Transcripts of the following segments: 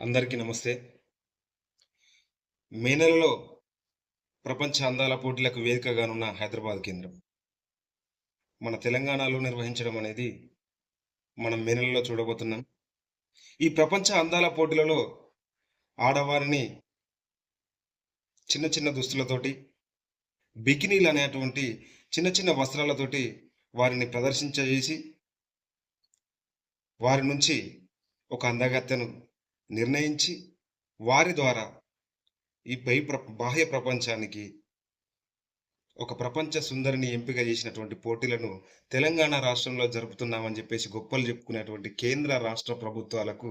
అందరికీ నమస్తే. మే నెలలో ప్రపంచ అందాల పోటీలకు వేదికగానున్న హైదరాబాద్ కేంద్రం. మన తెలంగాణలో నిర్వహించడం అనేది మనం మే నెలలో చూడబోతున్నాం. ఈ ప్రపంచ అందాల పోటీలలో ఆడవారిని చిన్న చిన్న దుస్తులతోటి బికినీలు అనేటువంటి చిన్న చిన్న వస్త్రాలతోటి వారిని ప్రదర్శించేసి వారి నుంచి ఒక అందగత్తెను నిర్ణయించి వారి ద్వారా ఈ పై ప్ర బాహ్య ప్రపంచానికి ఒక ప్రపంచ సుందరిని ఎంపిక చేసినటువంటి పోటీలను తెలంగాణ రాష్ట్రంలో జరుపుతున్నామని చెప్పేసి గొప్పలు చెప్పుకునేటువంటి కేంద్ర రాష్ట్ర ప్రభుత్వాలకు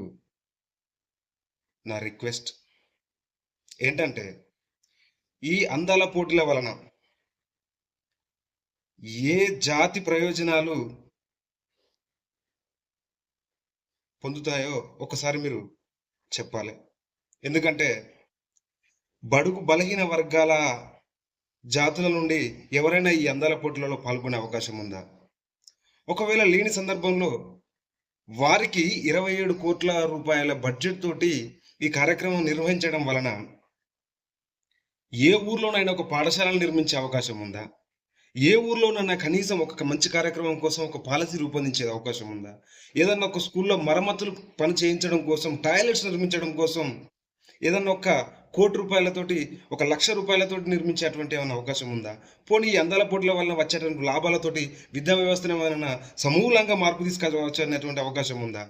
నా రిక్వెస్ట్ ఏంటంటే ఈ అందాల పోటీల వలన ఏ జాతి ప్రయోజనాలు పొందుతాయో ఒకసారి మీరు చెప్పాలి. ఎందుకంటే బడుగు బలహీన వర్గాల జాతుల నుండి ఎవరైనా ఈ అందాల పోటీలలో పాల్గొనే అవకాశం ఉందా? ఒకవేళ లేని సందర్భంలో వారికి ఇరవై ఏడు కోట్ల రూపాయల బడ్జెట్ తోటి ఈ కార్యక్రమం నిర్వహించడం వలన ఏ ఊర్లోనైనా ఒక పాఠశాలను నిర్మించే అవకాశం ఉందా? ఏ ఊర్లోనైనా కనీసం ఒక మంచి కార్యక్రమం కోసం ఒక పాలసీ రూపొందించే అవకాశం ఉందా? ఏదన్నా ఒక స్కూల్లో మరమ్మతులు పని చేయించడం కోసం టాయిలెట్స్ నిర్మించడం కోసం ఏదన్నా ఒక కోటి రూపాయలతోటి ఒక లక్ష రూపాయలతోటి నిర్మించేటువంటి ఏమైనా అవకాశం ఉందా? పోనీ ఈ అందాల పోటీల వలన వచ్చేటువంటి లాభాలతోటి విద్యా వ్యవస్థను ఏమైనా సమూలంగా మార్పు తీసుకురావచ్చు అనేటువంటి అవకాశం ఉందా?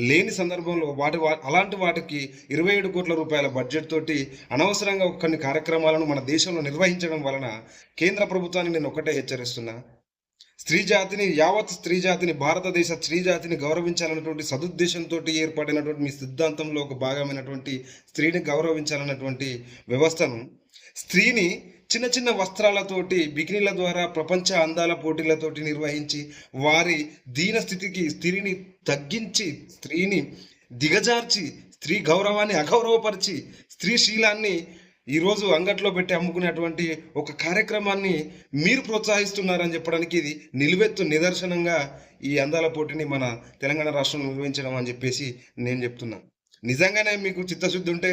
లేని సందర్భంలో వాటి వా- అలాంటి వాటికి ఇరవై ఏడు కోట్ల రూపాయల బడ్జెట్ తోటి అనవసరంగా కొన్ని కార్యక్రమాలను మన దేశంలో నిర్వహించడం వలన కేంద్ర ప్రభుత్వాన్ని నేను ఒకటే హెచ్చరిస్తున్నా. స్త్రీ జాతిని యావత్ స్త్రీ జాతిని భారతదేశ స్త్రీ జాతిని గౌరవించాలన్నటువంటి సదుద్దేశంతో ఏర్పడినటువంటి మీ సిద్ధాంతంలో ఒక భాగమైనటువంటి స్త్రీని గౌరవించాలన్నటువంటి వ్యవస్థను స్త్రీని చిన్న చిన్న వస్త్రాలతోటి బికినీల ద్వారా ప్రపంచ అందాల పోటీలతోటి నిర్వహించి వారి దీన స్థితికి స్త్రీని తగ్గించి స్త్రీని దిగజార్చి స్త్రీ గౌరవాన్ని అగౌరవపరిచి స్త్రీ శీలాన్ని ఈరోజు అంగట్లో పెట్టి అమ్ముకునేటువంటి ఒక కార్యక్రమాన్ని మీరు ప్రోత్సహిస్తున్నారని చెప్పడానికి ఇది నిలువెత్తు నిదర్శనంగా ఈ అందాల పోటీని మన తెలంగాణ రాష్ట్రంలో నిర్వహించడం అని చెప్పేసి నేను చెప్తున్నా. నిజంగానే మీకు చిత్తశుద్ధి ఉంటే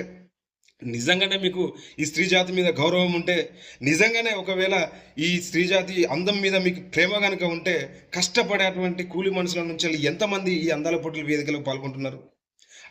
నిజంగానే మీకు ఈ స్త్రీ జాతి మీద గౌరవం ఉంటే నిజంగానే ఒకవేళ ఈ స్త్రీ జాతి అందం మీద మీకు ప్రేమ కనుక ఉంటే కష్టపడేటువంటి కూలి మనుషుల నుంచి ఎంతమంది ఈ అందాల పోటీల వేదికలో పాల్గొంటున్నారు?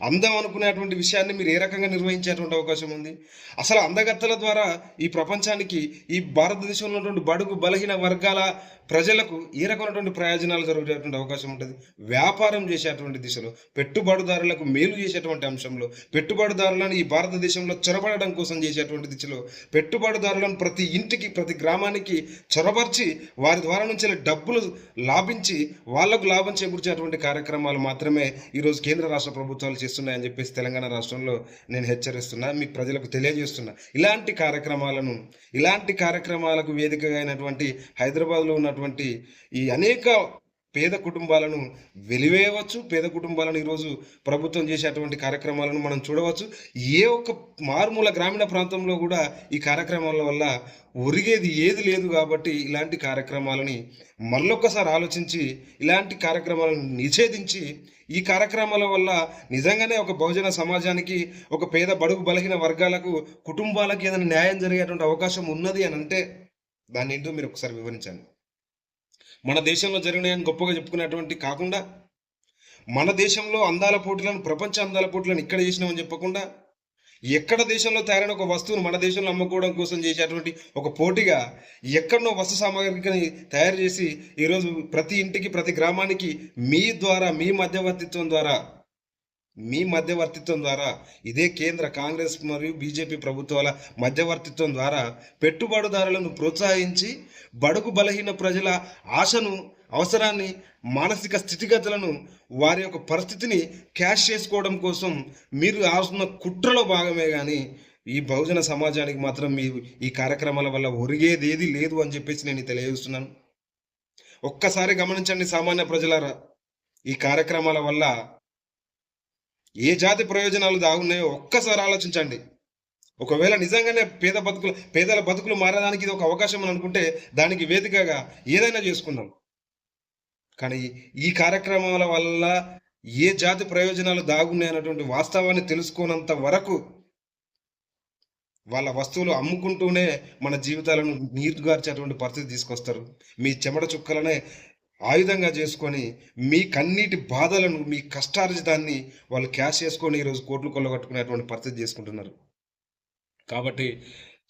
అందం అనుకునేటువంటి విషయాన్ని మీరు ఏ రకంగా నిర్వహించేటువంటి అవకాశం ఉంది? అసలు అందగత్తల ద్వారా ఈ ప్రపంచానికి ఈ భారతదేశంలో ఉన్నటువంటి బడుగు బలహీన వర్గాల ప్రజలకు ఏ రకమైనటువంటి ప్రయోజనాలు జరిగేటువంటి అవకాశం ఉంటుంది? వ్యాపారం చేసేటువంటి దిశలో పెట్టుబడిదారులకు మేలు చేసేటువంటి అంశంలో పెట్టుబడిదారులను ఈ భారతదేశంలో చొరబడడం కోసం చేసేటువంటి దిశలో పెట్టుబడిదారులను ప్రతి ఇంటికి ప్రతి గ్రామానికి చొరబర్చి వారి ద్వారా నుంచి డబ్బులు లాభించి వాళ్ళకు లాభం చేకూర్చేటువంటి కార్యక్రమాలు మాత్రమే ఈరోజు కేంద్ర రాష్ట్ర ప్రభుత్వాలు చేస్తున్నాయని చెప్పేసి తెలంగాణ రాష్ట్రంలో నేను హెచ్చరిస్తున్నా మీ ప్రజలకు తెలియజేస్తున్నా. ఇలాంటి కార్యక్రమాలను ఇలాంటి కార్యక్రమాలకు వేదికగా అయినటువంటి హైదరాబాద్లో ఉన్నటువంటి ఈ అనేక పేద కుటుంబాలను వెలివేయవచ్చు. పేద కుటుంబాలను ఈరోజు ప్రభుత్వం చేసేటువంటి కార్యక్రమాలను మనం చూడవచ్చు. ఏ ఒక్క మారుమూల గ్రామీణ ప్రాంతంలో కూడా ఈ కార్యక్రమాల వల్ల ఒరిగేది ఏది లేదు కాబట్టి ఇలాంటి కార్యక్రమాలని మళ్ళొక్కసారి ఆలోచించి ఇలాంటి కార్యక్రమాలను నిషేధించి ఈ కార్యక్రమాల వల్ల నిజంగానే ఒక బహుజన సమాజానికి ఒక పేద బడుగు బలహీన వర్గాలకు కుటుంబాలకు ఏదైనా న్యాయం జరిగేటువంటి అవకాశం ఉన్నది అని అంటే దాన్ని ఏంటో మీరు ఒకసారి వివరించండి. మన దేశంలో జరిగినాయని గొప్పగా చెప్పుకునేటువంటి కాకుండా మన దేశంలో అందాల పోటీలను ప్రపంచ అందాల పోటీలను ఇక్కడ చేసినామని చెప్పకుండా ఎక్కడ దేశంలో తయారైన ఒక వస్తువును మన దేశంలో అమ్ముకోవడం కోసం చేసేటువంటి ఒక పోటీగా ఎక్కడనో వస్తు సామాగ్రిని తయారు చేసి ఈరోజు ప్రతి ఇంటికి ప్రతి గ్రామానికి మీ ద్వారా మీ మధ్యవర్తిత్వం ద్వారా మీ మధ్యవర్తిత్వం ద్వారా ఇదే కేంద్ర కాంగ్రెస్ మరియు బీజేపీ ప్రభుత్వాల మధ్యవర్తిత్వం ద్వారా పెట్టుబడిదారులను ప్రోత్సహించి బడుగు బలహీన ప్రజల ఆశను అవసరాన్ని మానసిక స్థితిగతులను వారి యొక్క పరిస్థితిని క్యాష్ చేసుకోవడం కోసం మీరు ఆస్తున్న కుట్రలో భాగమే కానీ ఈ బహుజన సమాజానికి మాత్రం మీ ఈ కార్యక్రమాల వల్ల ఒరిగేది ఏది లేదు అని చెప్పేసి నేను తెలియజేస్తున్నాను. ఒక్కసారి గమనించండి సామాన్య ప్రజలారా. ఈ కార్యక్రమాల వల్ల ఏ జాతి ప్రయోజనాలు దాగున్నాయో ఒక్కసారి ఆలోచించండి. ఒకవేళ నిజంగానే పేద బతుకులు పేదల బతుకులు మారడానికి ఇది ఒక అవకాశం అని అనుకుంటే దానికి వేదికగా ఏదైనా చేసుకుందాం. కానీ ఈ కార్యక్రమాల వల్ల ఏ జాతి ప్రయోజనాలు దాగున్నాయి అన్నటువంటి వాస్తవాన్ని తెలుసుకోనంత వరకు వాళ్ళ వస్తువులు అమ్ముకుంటూనే మన జీవితాలను నీరుగార్చేటువంటి పరిస్థితి తీసుకొస్తారు. మీ చెమట చుక్కలనే ఆయుధంగా చేసుకొని మీ కన్నీటి బాధలను మీ కష్టార్జితాన్ని వాళ్ళు క్యాష్ చేసుకొని ఈరోజు కోట్లు కొల్లగొట్టుకునేటువంటి పరిస్థితి చేసుకుంటున్నారు. కాబట్టి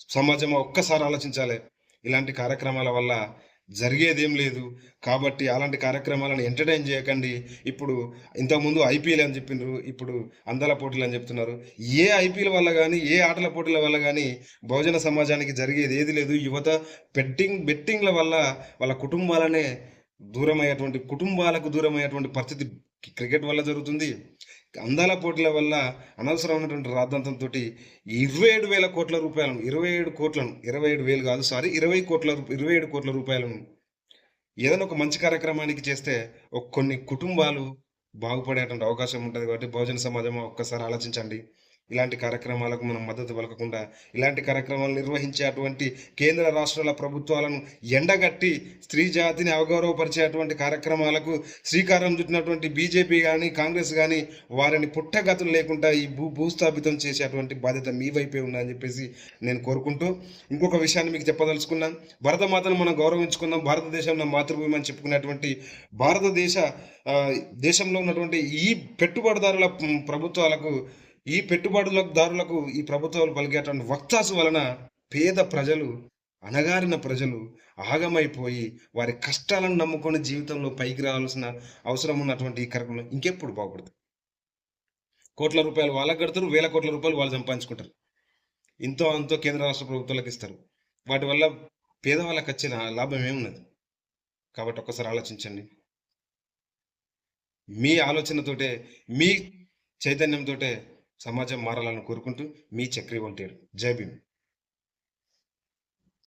సమాజం ఒక్కసారి ఆలోచించాలి. ఇలాంటి కార్యక్రమాల వల్ల జరిగేదేం లేదు. కాబట్టి అలాంటి కార్యక్రమాలను ఎంటర్టైన్ చేయకండి. ఇప్పుడు ఇంతకుముందు ఐపీఎల్ అని చెప్పిండ్రు ఇప్పుడు అందాల పోటీలు అని చెప్తున్నారు. ఏ ఐపీఎల్ వల్ల కానీ ఏ ఆటల పోటీల వల్ల కానీ బహుజన సమాజానికి జరిగేది ఏది లేదు. యువత బెట్టింగ్ బెట్టింగ్ల వల్ల వాళ్ళ కుటుంబాలనే దూరమయ్యేటువంటి కుటుంబాలకు దూరమయ్యేటువంటి పరిస్థితి క్రికెట్ వల్ల జరుగుతుంది. అందాల పోటీల వల్ల అనవసరమైనటువంటి రాద్ధాంతంతో ఇరవై ఏడు వేల కోట్ల రూపాయలను ఇరవై ఏడు కోట్లను ఇరవై ఏడు వేలు కాదు సారీ ఇరవై కోట్ల ఇరవై ఏడు కోట్ల రూపాయలను ఏదైనా ఒక మంచి కార్యక్రమానికి చేస్తే ఒక కొన్ని కుటుంబాలు బాగుపడేటువంటి అవకాశం ఉంటుంది కాబట్టి బహుజన సమాజం ఒక్కసారి ఆలోచించండి. ఇలాంటి కార్యక్రమాలకు మనం మద్దతు పలకకుండా ఇలాంటి కార్యక్రమాలు నిర్వహించే అటువంటి కేంద్ర రాష్ట్రాల ప్రభుత్వాలను ఎండగట్టి స్త్రీ జాతిని అవగౌరవపరిచేటువంటి కార్యక్రమాలకు శ్రీకారం చుట్టినటువంటి బీజేపీ కానీ కాంగ్రెస్ కానీ వారిని పుట్టగతులు లేకుండా ఈ భూ భూస్థాపితం చేసేటువంటి బాధ్యత మీ వైపే ఉందని చెప్పేసి నేను కోరుకుంటూ ఇంకొక విషయాన్ని మీకు చెప్పదలుచుకున్నాం. భరతమాతను మనం గౌరవించుకుందాం. భారతదేశం నా మాతృభూమి అని చెప్పుకునేటువంటి భారతదేశ దేశంలో ఉన్నటువంటి ఈ పెట్టుబడిదారుల ప్రభుత్వాలకు ఈ పెట్టుబడులదారులకు ఈ ప్రభుత్వాలు పలికేటువంటి వక్తాసు వలన పేద ప్రజలు అణగారిన ప్రజలు ఆగమైపోయి వారి కష్టాలను నమ్ముకొని జీవితంలో పైకి రావాల్సిన అవసరం ఉన్నటువంటి ఈ కార్యక్రమం ఇంకెప్పుడు బాగుపడుతుంది కోట్ల రూపాయలు వాళ్ళకి కడతారు వేల కోట్ల రూపాయలు వాళ్ళు సంపాదించుకుంటారు. ఇంతో అంతో కేంద్ర రాష్ట్ర ప్రభుత్వాలకు ఇస్తారు. వాటి వల్ల పేదవాళ్ళకి వచ్చిన లాభం ఏమున్నది కాబట్టి ఒక్కసారి ఆలోచించండి. మీ ఆలోచనతోటే మీ చైతన్యంతోటే సమాజం మారాలని కోరుకుంటూ మీ చక్రి వంటారు జై భీమ్.